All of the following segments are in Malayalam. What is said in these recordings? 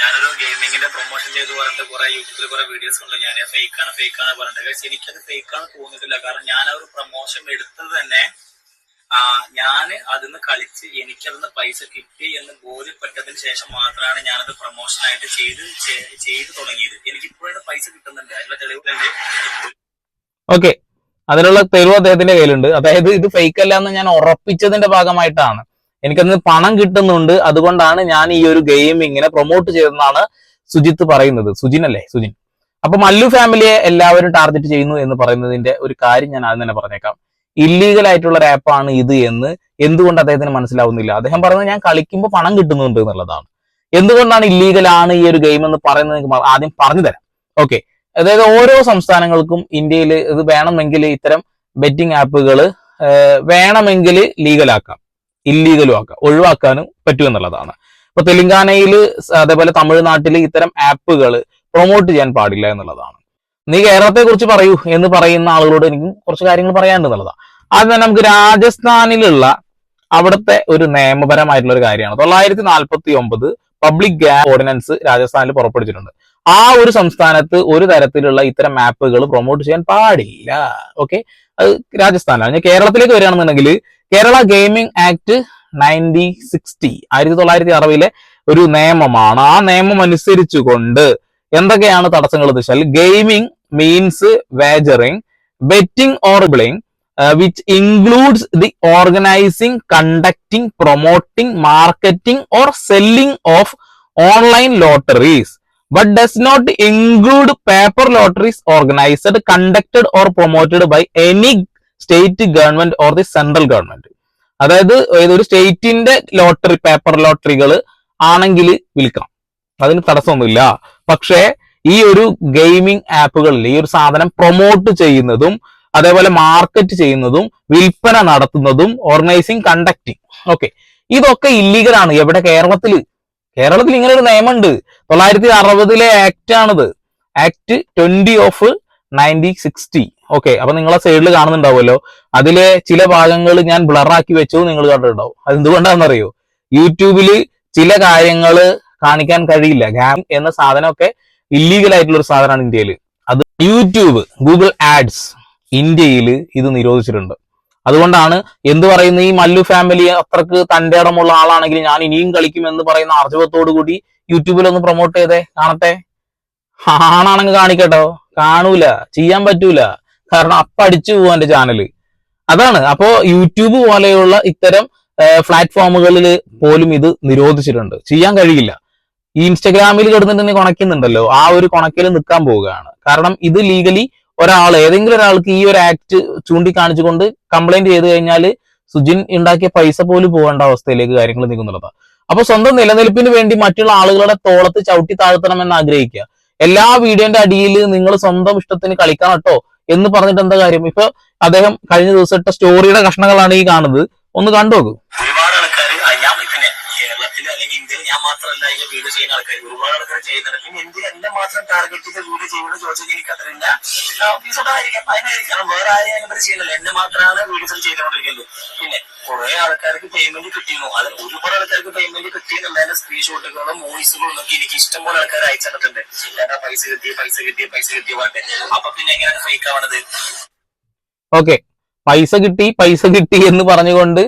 ഞാനൊരു ഗെയിമിങ്ങിന്റെ പ്രൊമോഷൻ ചെയ്ത് പറഞ്ഞിട്ട് കുറെ യൂട്യൂബിൽ കുറെ വീഡിയോസ് ഉണ്ട് ഞാൻ ഫേക്ക് ആണ് ഫേക്ക് ആണ് പറഞ്ഞിട്ട്. പക്ഷെ എനിക്കത് ഫേക്ക് ആണ് തോന്നിയിട്ടില്ല. കാരണം ഞാൻ ആ ഒരു പ്രൊമോഷൻ എടുത്തത് തന്നെ ഞാൻ അതിന്ന് കളിച്ച് എനിക്കതിന്ന് പൈസ കിട്ടി എന്ന് ബോധ്യപ്പെട്ടതിന് ശേഷം മാത്രമാണ് ഞാനത് പ്രൊമോഷൻ ആയിട്ട് ചെയ്ത് ചെയ്ത് തുടങ്ങിയത്. എനിക്ക് ഇപ്പോഴും പൈസ കിട്ടുന്നുണ്ട്. അതിനുള്ള തെളിവുകളുണ്ട്. ഓക്കെ അതിനുള്ള തെളിവ് അദ്ദേഹത്തിന്റെ കയ്യിലുണ്ട്. അതായത് ഇത് ഫേക്ക് അല്ല എന്ന് ഞാൻ ഉറപ്പിച്ചതിന്റെ ഭാഗമായിട്ടാണ്. എനിക്കതിന് പണം കിട്ടുന്നുണ്ട്. അതുകൊണ്ടാണ് ഞാൻ ഈ ഒരു ഗെയിം ഇങ്ങനെ പ്രൊമോട്ട് ചെയ്തതെന്നാണ് സുജിത്ത് പറയുന്നത്. സുജിൻ അല്ലേ? സുജിൻ. അപ്പൊ മല്ലു ഫാമിലിയെ എല്ലാവരും ടാർഗറ്റ് ചെയ്യുന്നു എന്ന് പറയുന്നതിന്റെ ഒരു കാര്യം ഞാൻ ആദ്യം തന്നെ പറഞ്ഞേക്കാം. ഇല്ലീഗൽ ആയിട്ടുള്ള ഒരു ആപ്പാണ് ഇത് എന്ന് എന്തുകൊണ്ട് അദ്ദേഹത്തിന് മനസ്സിലാവുന്നില്ല? അദ്ദേഹം പറയുന്നത് ഞാൻ കളിക്കുമ്പോൾ പണം കിട്ടുന്നുണ്ട് എന്നുള്ളതാണ്. എന്തുകൊണ്ടാണ് ഇല്ലീഗൽ ആണ് ഈ ഒരു ഗെയിം എന്ന് പറയുന്നത് ആദ്യം പറഞ്ഞു തരാം. ഓക്കെ അതായത് ഓരോ സംസ്ഥാനങ്ങൾക്കും ഇന്ത്യയിൽ ഇത് വേണമെങ്കിൽ ഇത്തരം ബെറ്റിംഗ് ആപ്പുകൾ വേണമെങ്കിൽ ലീഗലാക്കാം ഇല്ലീഗലും ആക്കാം. ഒഴിവാക്കാനും പറ്റുമെന്നുള്ളതാണ്. ഇപ്പൊ തെലങ്കാനയിൽ അതേപോലെ തമിഴ്നാട്ടിൽ ഇത്തരം ആപ്പുകൾ പ്രൊമോട്ട് ചെയ്യാൻ പാടില്ല എന്നുള്ളതാണ്. നീ കേരളത്തെ കുറിച്ച് പറയൂ എന്ന് പറയുന്ന ആളുകളോട് എനിക്ക് കുറച്ച് കാര്യങ്ങൾ പറയാനുണ്ടെന്നുള്ളതാണ്. ആദ്യം തന്നെ നമുക്ക് രാജസ്ഥാനിലുള്ള അവിടുത്തെ ഒരു നിയമപരമായിട്ടുള്ള ഒരു കാര്യമാണ്. തൊള്ളായിരത്തി നാൽപ്പത്തി ഒമ്പത് പബ്ലിക് ഗ്യാസ് ഓർഡിനൻസ് രാജസ്ഥാനിൽ പുറപ്പെടുവിച്ചിട്ടുണ്ട്. ആ ഒരു സംസ്ഥാനത്ത് ഒരു തരത്തിലുള്ള ഇത്തരം മാപ്പുകൾ പ്രൊമോട്ട് ചെയ്യാൻ പാടില്ല. ഓക്കെ അത് രാജസ്ഥാനാണ് കേരളത്തിലേക്ക് വരികയാണെന്നുണ്ടെങ്കിൽ Kerala gaming act ninety sixty ആയിരത്തി തൊള്ളായിരത്തി അറുപതിലെ ഒരു നിയമമാണ്. ആ നിയമം അനുസരിച്ചുകൊണ്ട് എന്തൊക്കെയാണ് തടസ്സങ്ങൾ എന്ന് വെച്ചാൽ gaming means wagering betting or bling which includes the organizing conducting promoting marketing or selling of online lotteries but does not include paper lotteries organized, conducted or promoted by any state government or the central government അതായത് ഒരു സ്റ്റേറ്റിന്റെ ലോട്ടറി പേപ്പർ ലോട്ടറികൾ ആണെങ്കിൽ വിൽക്കാം അതിന് തടസ്സമൊന്നുമില്ല. പക്ഷേ ഈ ഒരു ഗെയിമിംഗ് ആപ്പുകളിൽ ഈ ഒരു സാധനം പ്രൊമോട്ട് ചെയ്യുന്നതും അതേപോലെ മാർക്കറ്റ് ചെയ്യുന്നതും വിൽപ്പന നടത്തുന്നതും ഓർഗനൈസിങ് കണ്ടക്ടിങ് ഓക്കെ ഇതൊക്കെ ഇല്ലീഗൽ ആണ്. എവിടെ? കേരളത്തിൽ കേരളത്തിൽ ഇങ്ങനെ ഒരു നിയമമുണ്ട്. തൊള്ളായിരത്തി അറുപതിലെ ആക്ട് ആണിത്. Act twenty of nineteen sixty okay അപ്പൊ നിങ്ങളെ സൈഡിൽ കാണുന്നുണ്ടാവുമല്ലോ. അതിലെ ചില ഭാഗങ്ങൾ ഞാൻ ബ്ലറാക്കി വെച്ചു നിങ്ങൾ കണ്ടിട്ടുണ്ടാവും. അത് എന്തുകൊണ്ടാണെന്നറിയോ? യൂട്യൂബിൽ ചില കാര്യങ്ങൾ കാണിക്കാൻ കഴിയില്ല. ഗാം എന്ന സാധനമൊക്കെ ഇല്ലീഗൽ ആയിട്ടുള്ള ഒരു സാധനമാണ് ഇന്ത്യയിൽ അത് യൂട്യൂബ് ഗൂഗിൾ ആഡ്സ് ഇന്ത്യയിൽ ഇത് നിരോധിച്ചിട്ടുണ്ട്. അതുകൊണ്ടാണ് എന്ത് പറയുന്ന? ഈ മല്ലു ഫാമിലി അത്രയ്ക്ക് തന്റെ ഇടമുള്ള ആളാണെങ്കിൽ ഞാൻ ഇനിയും കളിക്കും എന്ന് പറയുന്ന ആർജവത്തോടു കൂടി യൂട്യൂബിൽ ഒന്ന് പ്രൊമോട്ട് ചെയ്തേ കാണട്ടെ? ആണാണെങ്കിൽ കാണിക്കട്ടോ. കാണൂല ചെയ്യാൻ പറ്റൂല. കാരണം അപ്പ അടിച്ചു പോകും എന്റെ ചാനൽ അതാണ്. അപ്പോ യൂട്യൂബ് പോലെയുള്ള ഇത്തരം പ്ലാറ്റ്ഫോമുകളിൽ പോലും ഇത് നിരോധിച്ചിട്ടുണ്ട്. ചെയ്യാൻ കഴിയില്ല. ഈ ഇൻസ്റ്റഗ്രാമിൽ കിടന്നിട്ട് കൊണക്കുന്നുണ്ടല്ലോ ആ ഒരു കൊണക്കിൽ നിൽക്കാൻ പോവുകയാണ്. കാരണം ഇത് ലീഗലി ഒരാൾ ഏതെങ്കിലും ഒരാൾക്ക് ഈ ഒരു ആക്ട് ചൂണ്ടിക്കാണിച്ചുകൊണ്ട് കംപ്ലൈന്റ് ചെയ്ത് കഴിഞ്ഞാൽ സുജിൻ ഉണ്ടാക്കിയ പൈസ പോലും പോകേണ്ട അവസ്ഥയിലേക്ക് കാര്യങ്ങൾ നീങ്ങുന്നുള്ളതാണ് അപ്പൊ സ്വന്തം നിലനിൽപ്പിന് വേണ്ടി മറ്റുള്ള ആളുകളുടെ തോളത്ത് ചവിട്ടി താഴ്ത്തണമെന്ന് ആഗ്രഹിക്കുക. എല്ലാ വീഡിയോന്റെ അടിയിൽ നിങ്ങൾ സ്വന്തം ഇഷ്ടത്തിന് കളിക്കണം കേട്ടോ. എന്ന് പറഞ്ഞിട്ട് എന്താ കാര്യം? ഇപ്പൊ അദ്ദേഹം കഴിഞ്ഞ ദിവസത്തെ സ്റ്റോറിയുടെ കഷ്ണങ്ങളാണ് ഈ കാണുന്നത്. ഒന്ന് കണ്ടു നോക്കൂ ഒരുപാട് ആൾക്കാർ ഞാൻ പിന്നെ കേരളത്തിൽ അല്ലെങ്കിൽ ഇന്ത്യയിൽ ഞാൻ മാത്രമല്ല അതിന്റെ വീഡിയോ ചെയ്യുന്ന ആൾക്കാർ ഒരുപാട് ആൾക്കാർ ചെയ്യുന്നുണ്ട്. പിന്നെ ഇന്ത്യ എന്നെ മാത്രം ടാർഗറ്റ് ചെയ്ത് വീഡിയോ ചെയ്യുന്നത് ചോദിച്ചാൽ എനിക്ക് അത്രയില്ല ആയിരിക്കാം അതിനായിരിക്കും. കാരണം വേറെ ആരെയും അങ്ങനെ ചെയ്യുന്നില്ല. എന്നെ മാത്രമാണ് വീഡിയോസ് ചെയ്തുകൊണ്ടിരിക്കുന്നത്. പിന്നെ കുറെ ആൾക്കാർക്ക് പേയ്മെന്റ് കിട്ടിയിരുന്നു. അത് ഒരുപാട് ആൾക്കാർക്ക് പേയ്മെന്റ് കിട്ടിയെന്നുള്ളതിന്റെ സ്ക്രീൻഷോട്ടുകളും വോയിസുകളും ഒക്കെ എനിക്ക് ഇഷ്ടംപോലെ ആൾക്കാർ അയച്ചിട്ടുണ്ട് എന്താ പൈസ കിട്ടി പൈസ കിട്ടി പൈസ കിട്ടി പറഞ്ഞിട്ട്. അപ്പൊ പിന്നെ എങ്ങനെയാണ് ഫേക്ക് ആവണത്? ഓക്കെ പൈസ കിട്ടി പൈസ കിട്ടി എന്ന് പറഞ്ഞുകൊണ്ട്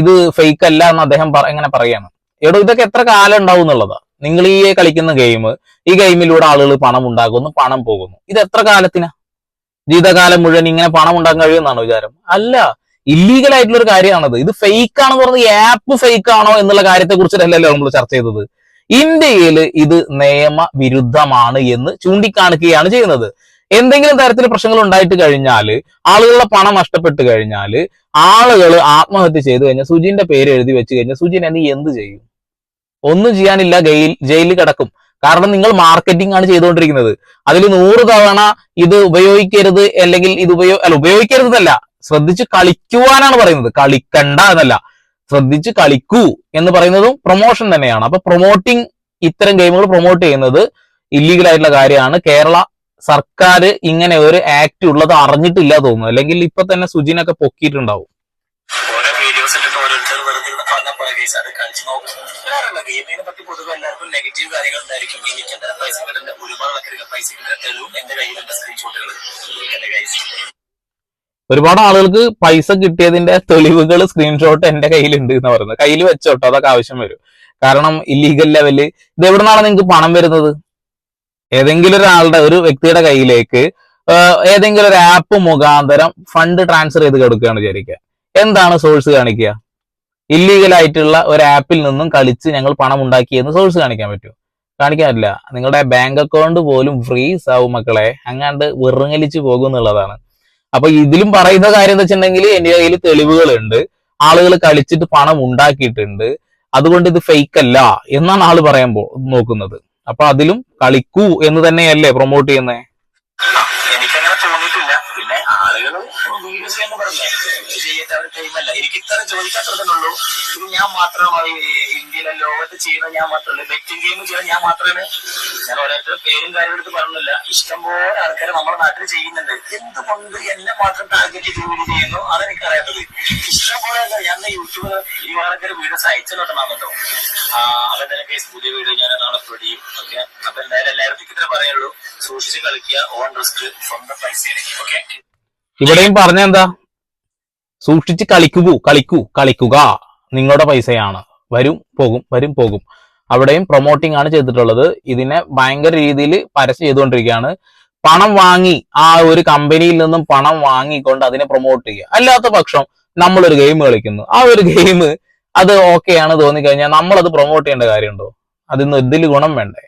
ഇത് ഫേക്ക് അല്ല എന്ന് അദ്ദേഹം എങ്ങനെ പറയാണ് എടോ ഇതൊക്കെ എത്ര കാലം ഉണ്ടാവും എന്നുള്ളതാ. നിങ്ങൾ ഈ കളിക്കുന്ന ഗെയിം ഈ ഗെയിമിലൂടെ ആളുകൾ പണം ഉണ്ടാക്കുന്നു പണം പോകുന്നു. ഇത് എത്ര കാലത്തിനാ? ജീവിതകാലം മുഴുവൻ ഇങ്ങനെ പണം ഉണ്ടാക്കാൻ കഴിയുമെന്നാണോ വിചാരം? അല്ല ഇല്ലീഗൽ ആയിട്ടുള്ള ഒരു കാര്യമാണത്. ഇത് ഫേക്ക് ആണെന്ന് പറഞ്ഞത് ആപ്പ് ഫേക്ക് ആണോ എന്നുള്ള കാര്യത്തെ കുറിച്ചിട്ടല്ലല്ലോ നമ്മൾ ചർച്ച ചെയ്തത്. ഇന്ത്യയിൽ ഇത് നിയമവിരുദ്ധമാണ് എന്ന് ചൂണ്ടിക്കാണിക്കുകയാണ് ചെയ്യുന്നത്. എന്തെങ്കിലും തരത്തിൽ പ്രശ്നങ്ങൾ ഉണ്ടായിട്ട് കഴിഞ്ഞാൽ ആളുകളുടെ പണം നഷ്ടപ്പെട്ട് കഴിഞ്ഞാൽ ആളുകൾ ആത്മഹത്യ ചെയ്തു കഴിഞ്ഞാൽ സുജിന്റെ പേര് എഴുതി വെച്ച് കഴിഞ്ഞാൽ സുജിൻ നീ എന്ത് ചെയ്യും? ഒന്നും ചെയ്യാനില്ല ഗെയിൽ ജയിലിൽ കിടക്കും. കാരണം നിങ്ങൾ മാർക്കറ്റിംഗ് ആണ് ചെയ്തുകൊണ്ടിരിക്കുന്നത്. അതിൽ നൂറ് തവണ ഇത് ഉപയോഗിക്കരുത് അല്ലെങ്കിൽ ഇത് ഉപയോഗ അല്ല ഉപയോഗിക്കരുതല്ല ശ്രദ്ധിച്ച് കളിക്കുവാനാണ് പറയുന്നത്. കളിക്കണ്ട എന്നല്ല. ശ്രദ്ധിച്ച് കളിക്കൂ എന്ന് പറയുന്നതും പ്രൊമോഷൻ തന്നെയാണ്. അപ്പൊ പ്രൊമോട്ടിങ് ഇത്തരം ഗെയിമുകൾ പ്രൊമോട്ട് ചെയ്യുന്നത് ഇല്ലീഗൽ ആയിട്ടുള്ള കാര്യമാണ്. കേരള സർക്കാർ ഇങ്ങനെ ഒരു ആക്ട് ഉള്ളത് അറിഞ്ഞിട്ടില്ല തോന്നുന്നു. അല്ലെങ്കിൽ ഇപ്പൊ തന്നെ സുജിനൊക്കെ പൊക്കിയിട്ടുണ്ടാവും. ഗെയിമിനെ പറ്റി പൊതുവെ എല്ലാവർക്കും നെഗറ്റീവ് കാര്യങ്ങൾ ഉണ്ടായിരിക്കും. ആയിരിക്കും എനിക്ക് എന്താ പൈസ കിട്ടുന്ന ഒരുപാട് ആൾക്കാർക്ക് പൈസ കിട്ടുന്ന തെളിവും എന്റെ കയ്യിലുണ്ട് സ്ക്രീൻഷോട്ടുകൾ എന്റെ ഒരുപാട് ആളുകൾക്ക് പൈസ കിട്ടിയതിന്റെ തെളിവുകൾ സ്ക്രീൻഷോട്ട് എന്റെ കയ്യിലുണ്ട് എന്ന് പറയുന്നത്. കയ്യിൽ വെച്ചോട്ടോ അതൊക്കെ ആവശ്യം വരും. കാരണം ഇല്ലീഗൽ ലെവൽ ഇത് എവിടെ നിന്നാണ് നിങ്ങൾക്ക് പണം വരുന്നത്? ഏതെങ്കിലും ഒരാളുടെ ഒരു വ്യക്തിയുടെ കയ്യിലേക്ക് ഏതെങ്കിലും ഒരു ആപ്പ് മുഖാന്തരം ഫണ്ട് ട്രാൻസ്ഫർ ചെയ്ത് കൊടുക്കുകയാണ് വിചാരിക്കുക. എന്താണ് സോഴ്സ് കാണിക്കുക? ഇല്ലീഗൽ ആയിട്ടുള്ള ഒരു ആപ്പിൽ നിന്നും കളിച്ച് ഞങ്ങൾ പണം ഉണ്ടാക്കിയെന്ന് സോഴ്സ് കാണിക്കാൻ പറ്റുമോ? കാണിക്കാൻ പറ്റില്ല. നിങ്ങളുടെ ബാങ്ക് അക്കൗണ്ട് പോലും ഫ്രീസ് ആവും മക്കളെ. അങ്ങാണ്ട് വിറങ്ങലിച്ച് പോകും എന്നുള്ളതാണ്. അപ്പൊ ഇതിലും പറയുന്ന കാര്യം എന്താ വെച്ചിട്ടുണ്ടെങ്കിൽ എന്റെ കയ്യിൽ തെളിവുകളുണ്ട്. ആളുകൾ കളിച്ചിട്ട് പണം ഉണ്ടാക്കിയിട്ടുണ്ട്. അതുകൊണ്ട് ഇത് ഫേക്ക് അല്ല എന്നാണ് ആൾ പറയാൻ പോ നോക്കുന്നത്. അപ്പൊ അതിലും കളിക്കൂ എന്ന് തന്നെയല്ലേ പ്രൊമോട്ട് ചെയ്യുന്നത് തോന്നിയിട്ടില്ല പിന്നെ ആളുകൾ വീഡിയോ ചെയ്യാൻ പറഞ്ഞേ. ചെയ്യാത്ത അവർ ടൈമല്ല എനിക്ക് ഇത്ര ചോദിക്കാത്ര തന്നെ ഉള്ളൂ ഇത് ഞാൻ മാത്രമായി ഇന്ത്യയിലെ ലോകത്ത് ചെയ്യുന്ന ഞാൻ മാത്രമല്ല ബെറ്റിംഗ് ഗെയിം ചെയ്യുന്ന ഞാൻ മാത്രമേ ഞാൻ ഓരോരുത്തരുടെ പേരും കാര്യം എടുത്ത് പറഞ്ഞില്ല. ഇഷ്ടംപോലെ ആൾക്കാർ നമ്മുടെ നാട്ടിൽ ചെയ്യുന്നുണ്ട്. എന്തുകൊണ്ട് എന്നെ മാത്രം ടാർഗറ്റ് ചെയ്ത് വീഡിയോ ചെയ്യുന്നു? അതെനിക്ക് അറിയാത്തത് ഇഷ്ടംപോലെ ഞാൻ യൂട്യൂബിൽ ഈ ആൾക്കാർ വീഡിയോസ് അയച്ചിട്ടുണ്ടാകും കേട്ടോ. ആ, അതെന്തായാലും കേസ് പുതിയ വീഡിയോ ഞാൻ നാളെ പൊടിയും ഓക്കെ? അപ്പൊ എന്തായാലും എല്ലാവർക്കും ഇത്ര പറയുള്ളൂ സൂക്ഷിച്ച് കളിക്കുക ഓൺ റിസ്ക് സ്വന്തം പൈസ ഓക്കെ ഇവിടെയും പറഞ്ഞ എന്താ സൂക്ഷിച്ച് കളിക്കൂ കളിക്കൂ കളിക്കുക. നിങ്ങളുടെ പൈസയാണ്. വരും പോകും വരും പോകും. അവിടെയും പ്രൊമോട്ടിംഗ് ആണ് ചെയ്തിട്ടുള്ളത്. ഇതിനെ ഭയങ്കര രീതിയിൽ പരസ്യം ചെയ്തുകൊണ്ടിരിക്കുകയാണ്. പണം വാങ്ങി ആ ഒരു കമ്പനിയിൽ നിന്നും പണം വാങ്ങിക്കൊണ്ട് അതിനെ പ്രൊമോട്ട് ചെയ്യുക. അല്ലാത്ത പക്ഷം നമ്മളൊരു ഗെയിം കളിക്കുന്നു. ആ ഒരു ഗെയിം അത് ഓക്കെയാണ് തോന്നിക്കഴിഞ്ഞാൽ നമ്മളത് പ്രൊമോട്ട് ചെയ്യേണ്ട കാര്യമുണ്ടോ? അതിന്ന് ഇതിൽ ഗുണം വേണ്ടേ?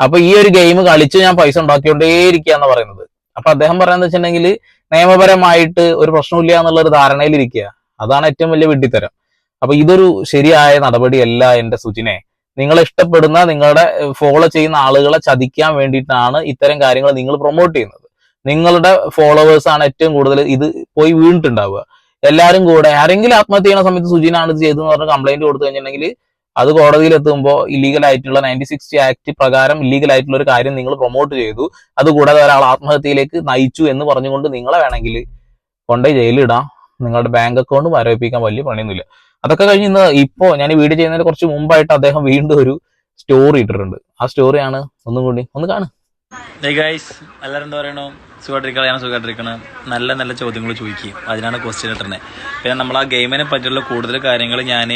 അപ്പൊ ഈ ഒരു ഗെയിം കളിച്ച് ഞാൻ പൈസ ഉണ്ടാക്കിക്കൊണ്ടേയിരിക്കുക എന്ന് പറയുന്നത്. അപ്പൊ അദ്ദേഹം പറയുന്നത് വെച്ചിട്ടുണ്ടെങ്കിൽ നിയമപരമായിട്ട് ഒരു പ്രശ്നമില്ല എന്നുള്ള ഒരു ധാരണയിലിരിക്കുക. അതാണ് ഏറ്റവും വലിയ വിഡ്ഢിത്തരം. അപ്പൊ ഇതൊരു ശരിയായ നടപടിയല്ല എന്റെ സുജിനെ. നിങ്ങൾ ഇഷ്ടപ്പെടുന്ന നിങ്ങളുടെ ഫോളോ ചെയ്യുന്ന ആളുകളെ ചതിക്കാൻ വേണ്ടിയിട്ടാണ് ഇത്തരം കാര്യങ്ങൾ നിങ്ങൾ പ്രൊമോട്ട് ചെയ്യുന്നത്. നിങ്ങളുടെ ഫോളോവേഴ്സ് ആണ് ഏറ്റവും കൂടുതൽ ഇത് പോയി വീണിട്ടുണ്ടാവുക. എല്ലാരും കൂടെ ആരെങ്കിലും ആത്മഹത്യ ചെയ്യുന്ന സമയത്ത് സുജിനാണ് ഇത് ചെയ്തതെന്ന് പറഞ്ഞ് കംപ്ലൈന്റ് കൊടുത്തു കഴിഞ്ഞിട്ടുണ്ടെങ്കിൽ അത് കോടതിയിൽ എത്തുമ്പോൾ ഇല്ലീഗൽ ആയിട്ടുള്ള നയന്റി സിക്സ്റ്റി ആക്ട് പ്രകാരം ഇല്ലീഗൽ ആയിട്ടുള്ള ഒരു കാര്യം നിങ്ങൾ പ്രൊമോട്ട് ചെയ്തു. അതുകൂടാതെ ഒരാൾ ആത്മഹത്യയിലേക്ക് നയിച്ചു എന്ന് പറഞ്ഞുകൊണ്ട് നിങ്ങളെ വേണമെങ്കിൽ കൊണ്ടുപോയി ജയിലിടാം നിങ്ങളുടെ ബാങ്ക് അക്കൗണ്ട് മരവിപ്പിക്കാൻ വലിയ പണിയൊന്നുമില്ല. അതൊക്കെ കഴിഞ്ഞ് ഇന്ന് ഇപ്പോ ഞാൻ ഈ വീഡിയോ ചെയ്യുന്നതിന് കുറച്ച് മുമ്പായിട്ട് അദ്ദേഹം വീണ്ടും ഒരു സ്റ്റോറി ഇട്ടിട്ടുണ്ട്. ആ സ്റ്റോറിയാണ് ഒന്നും കൂടി ഒന്ന് കാണും എല്ലാവരും എന്താ പറയണു സുഖമായിട്ടിരിക്കണം ഞാൻ സുഖമായിട്ടിരിക്കണം നല്ല നല്ല ചോദ്യങ്ങൾ ചോദിക്കും. അതിനാണ് ക്വസ്റ്റ്യൻ ഇട്ടുന്നത് പിന്നെ നമ്മൾ ആ ഗെയിമിനെ പറ്റിയുള്ള കൂടുതൽ കാര്യങ്ങൾ ഞാൻ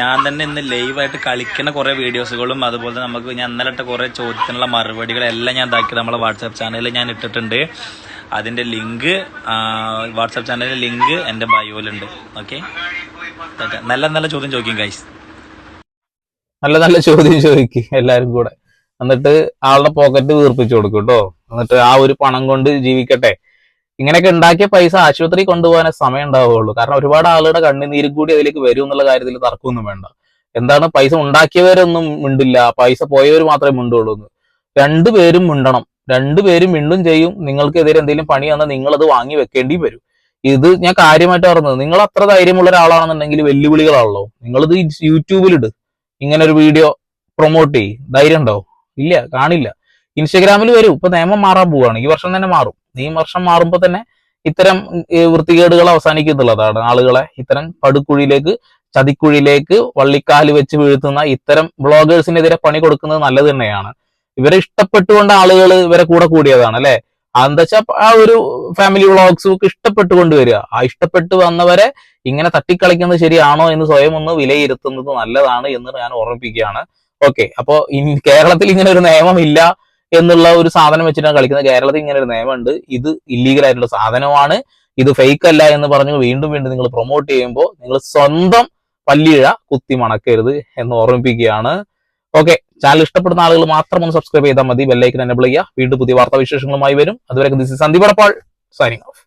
ഞാൻ തന്നെ ഇന്ന് ലൈവായിട്ട് കളിക്കുന്ന കുറേ വീഡിയോസുകളും അതുപോലെ നമുക്ക് ഞാൻ ഇന്നലെ ഇട്ട കുറേ ചോദ്യത്തിനുള്ള മറുപടികളെല്ലാം ഞാൻ ഇതാക്കി നമ്മളെ വാട്സാപ്പ് ചാനലിൽ ഞാൻ ഇട്ടിട്ടുണ്ട്. അതിന്റെ ലിങ്ക് വാട്സാപ്പ് ചാനലിന്റെ ലിങ്ക് എന്റെ ബയോയിലുണ്ട് ഓക്കെ നല്ല നല്ല ചോദ്യം ചോദിക്കും ഗൈസ് നല്ല നല്ല ചോദ്യം ചോദിക്കും എല്ലാവരും കൂടെ. എന്നിട്ട് ആളുടെ പോക്കറ്റ് വീർപ്പിച്ചു കൊടുക്കും കേട്ടോ എന്നിട്ട് ആ ഒരു പണം കൊണ്ട് ജീവിക്കട്ടെ. ഇങ്ങനെയൊക്കെ ഉണ്ടാക്കിയ പൈസ ആശുപത്രി കൊണ്ടുപോകാനേ സമയം ഉണ്ടാവുകയുള്ളൂ. കാരണം ഒരുപാട് ആളുകളുടെ കണ്ണുനീരും കൂടി അതിലേക്ക് വരും എന്നുള്ള കാര്യത്തിൽ തർക്കമൊന്നും വേണ്ട. എന്താണ്? പൈസ ഉണ്ടാക്കിയവരൊന്നും മിണ്ടില്ല. പൈസ പോയവർ മാത്രമേ മിണ്ടുള്ളൂ. എന്ന് രണ്ടുപേരും മിണ്ടണം. രണ്ടുപേരും മിണ്ടും ചെയ്യും. നിങ്ങൾക്കെതിരെ എന്തെങ്കിലും പണി വന്നാൽ നിങ്ങൾ അത് വാങ്ങി വെക്കേണ്ടി വരും. ഇത് ഞാൻ കാര്യമായിട്ട് പറഞ്ഞത്. നിങ്ങൾ അത്ര ധൈര്യമുള്ള ഒരാളാണെന്നുണ്ടെങ്കിൽ വെല്ലുവിളികളാണല്ലോ. നിങ്ങളിത് യൂട്യൂബിലിട്. ഇങ്ങനെ ഒരു വീഡിയോ പ്രൊമോട്ട് ചെയ്യും. ധൈര്യം ഉണ്ടോ? ഇല്ല. കാണില്ല. ഇൻസ്റ്റഗ്രാമിൽ വരും. ഇപ്പൊ നിയമം മാറാൻ പോവുകയാണ് ഈ വർഷം തന്നെ മാറും. ഈ വർഷം മാറുമ്പോൾ തന്നെ ഇത്തരം വൃത്തികേടുകൾ അവസാനിക്കുന്നുള്ളതാണ് ആളുകളെ ഇത്തരം പടുക്കുഴിയിലേക്ക് ചതിക്കുഴിയിലേക്ക് വള്ളിക്കാൽ വെച്ച് വീഴ്ത്തുന്ന ഇത്തരം ബ്ലോഗേഴ്സിനെതിരെ പണി കൊടുക്കുന്നത് നല്ലത് തന്നെയാണ്. ഇവരെ ഇഷ്ടപ്പെട്ടുകൊണ്ട് ആളുകൾ ഇവരെ കൂടെ കൂടിയതാണ് അല്ലെ? എന്താ വെച്ചാൽ ആ ഒരു ഫാമിലി വ്ളോഗ്സ് ഒക്കെ ഇഷ്ടപ്പെട്ടു കൊണ്ടുവരിക ആ ഇഷ്ടപ്പെട്ട് വന്നവരെ ഇങ്ങനെ തട്ടിക്കളിക്കുന്നത് ശരിയാണോ എന്ന് സ്വയം ഒന്ന് വിലയിരുത്തുന്നത് നല്ലതാണ് എന്ന് ഞാൻ ഓർമ്മിപ്പിക്കുകയാണ് ഓക്കെ അപ്പോ കേരളത്തിൽ ഇങ്ങനെ ഒരു നിയമം ഇല്ല എന്നുള്ള ഒരു സാധനം വെച്ചിട്ടാണ് കളിക്കുന്നത്. കേരളത്തിൽ ഇങ്ങനെ ഒരു നിയമമുണ്ട്. ഇത് ഇല്ലീഗൽ ആയിട്ടുള്ള സാധനമാണ്. ഇത് ഫേക്ക് അല്ല എന്ന് പറഞ്ഞു വീണ്ടും വീണ്ടും നിങ്ങൾ പ്രൊമോട്ട് ചെയ്യുമ്പോൾ നിങ്ങൾ സ്വന്തം പല്ലിഴ കുത്തി മണക്കരുത് എന്ന് ഓർമ്മിപ്പിക്കുകയാണ്. ഓക്കെ ചാനൽ ഇഷ്ടപ്പെടുന്ന ആളുകൾ മാത്രം ഒന്ന് സബ്സ്ക്രൈബ് ചെയ്താൽ മതി. ബെല്ലൈക്കൻ എനബിൾ ചെയ്യുക. വീണ്ടും പുതിയ വാർത്താ വിശേഷങ്ങളുമായി വരും അതുവരെ this Sandeep Adappal signing off